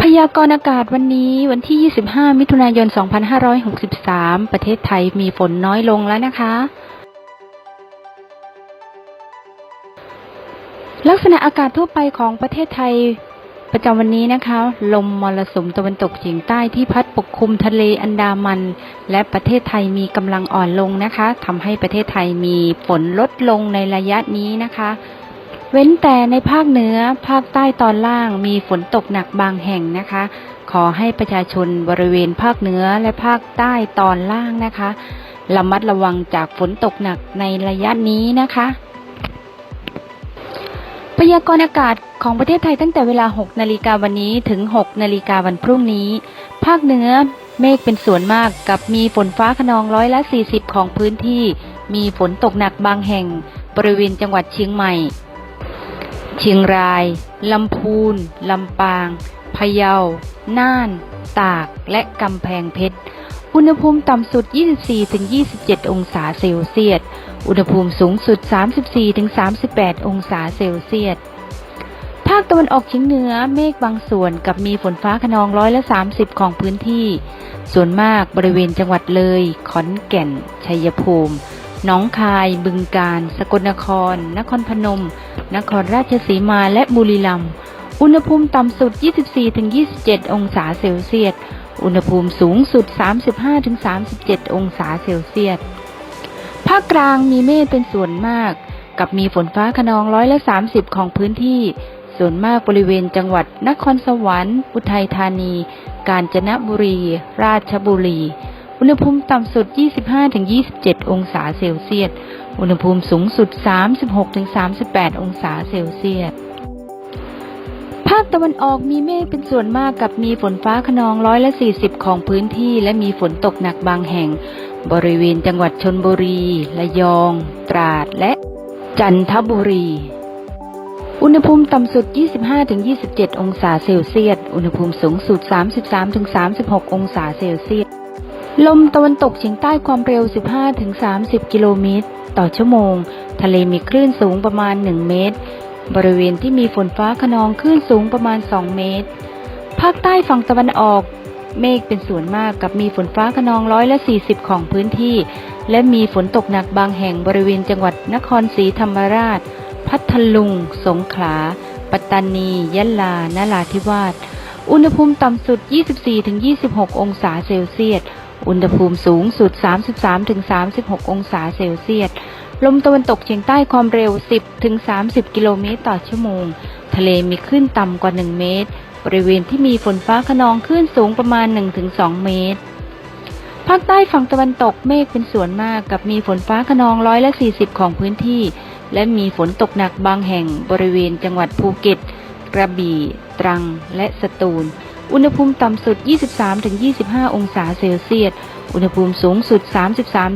พยากรณ์อากาศวันนี้วันที่ 25 มิถุนายน 2563 ประเทศไทยมีฝนน้อยลงแล้วนะคะ ลักษณะอากาศทั่วไปของประเทศไทยประจำวันนี้นะคะ ลมมรสุมตะวันตกเฉียงใต้ที่พัดปกคลุมทะเลอันดามัน และประเทศไทยมีกำลังอ่อนลงนะคะทำให้ประเทศไทยมีฝนลดลงในระยะนี้นะคะ เว้นแต่ในภาคเหนือภาคใต้ตอนล่างมีฝนตกหนักบางแห่งนะคะ ขอให้ประชาชนบริเวณภาคเหนือและภาคใต้ตอนล่างนะคะระมัดระวังจากฝนตกหนักในระยะนี้นะคะพยากรณ์อากาศของประเทศไทยตั้งแต่เวลา 6 นาฬิกาวันนี้ถึง 6 นาฬิกาวันพรุ่งนี้ ภาคเหนือเมฆเป็นส่วนมากกับมีฝนฟ้าขนองร้อยละ 40 ของพื้นที่ มีฝนตกหนักบางแห่ง บริเวณจังหวัดเชียงใหม่ เชียงราย ลำพูน ลำปาง พะเยา น่าน ตาก และกำแพงเพชร อุณหภูมิต่ำสุด 24-27 องศาเซลเซียส อุณหภูมิสูงสุด 34-38 องศาเซลเซียส ภาคตะวันออกเฉียงเหนือเมฆบางส่วนกับมีฝนฟ้าขนองร้อยละ 30 ของพื้นที่ ส่วนมากบริเวณจังหวัดเลย ขอนแก่น ชัยภูมิ หนองคาย บึงกาฬ สกลนคร นครพนม นครราชสีมาและบุรีรัมย์อุณหภูมิต่ำสุด 24-27 องศาเซลเซียส อุณหภูมิสูงสุด 35-37 องศาเซลเซียส ภาคกลางมีเมฆเป็นส่วนมาก กับมีฝนฟ้าขนองร้อยละ30 ของพื้นที่ ส่วนมากบริเวณจังหวัดนครสวรรค์ อุทัยธานี กาญจนบุรี ราชบุรี อุณหภูมิต่ำสุด 25-27 องศาเซลเซียส อุณหภูมิสูงสุด 36-38 องศาเซลเซียส ภาคตะวันออกมีเมฆเป็นส่วนมากกับมีฝนฟ้าขนองร้อยละ 40 ของพื้นที่ และมีฝนตกหนักบางแห่ง บริเวณจังหวัดชนบุรี ระยอง ตราด และจันทบุรีอุณหภูมิต่ำสุด 25-27 องศาเซลเซียส อุณหภูมิสูงสุด 33-36 องศาเซลเซียส ลมตะวันตกเฉียงใต้ความเร็ว 15-30 กิโลเมตร ต่อชั่วโมง ทะเลมีคลื่นสูงประมาณ 1 เมตร บริเวณที่มีฝนฟ้าขนองคลื่นสูงประมาณ 2 เมตร ภาคใต้ฝั่งตะวันออก เมฆเป็นส่วนมากกับมีฝนฟ้าขนองร้อยละ 40 ของพื้นที่ และมีฝนตกหนักบางแห่งบริเวณจังหวัดนครศรีธรรมราช พัทลุง สงขลา ปัตตานี ยะลานราธิวาส อุณหภูมิต่ำสุด 24-26 องศาเซลเซียส อุณหภูมิสูงสุด 33-36 องศาเซลเซียส ลมตะวันตกเฉียงใต้ความเร็ว 10-30 กิโลเมตรต่อชั่วโมง ทะเลมีคลื่นต่ำกว่า 1 เมตร บริเวณที่มีฝนฟ้าขนองคลื่นสูงประมาณ 1-2 เมตร ภาคใต้ฝั่งตะวันตกเมฆเป็นส่วนมากกับมีฝนฟ้าขนองร้อยละ 40 ของพื้นที่ และมีฝนตกหนักบางแห่งบริเวณจังหวัดภูเก็ต กระบี่ ตรัง และสตูล อุณหภูมิต่ำสุด 23-25 องศาเซลเซียส อุณหภูมิสูงสุด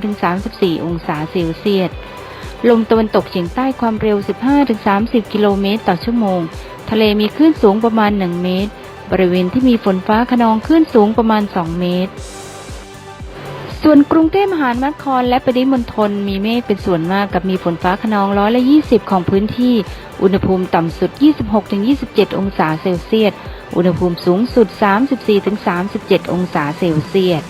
33-34 องศาเซลเซียส ลมตะวันตกเฉียงใต้ความเร็ว 15-30 กิโลเมตรต่อชั่วโมง ทะเลมีคลื่นสูงประมาณ 1 เมตร บริเวณที่มีฝนฟ้าขนองคลื่นสูงประมาณ 2 เมตร ส่วนกรุงเทพมหานครและปริมณฑลมีเมฆเป็นส่วนมากกับมีฝนฟ้าขนองร้อยละ 20 ของพื้นที่ อุณหภูมิต่ำสุด 26-27 องศาเซลเซียส อุณหภูมิสูงสุด 34-37 องศาเซลเซียส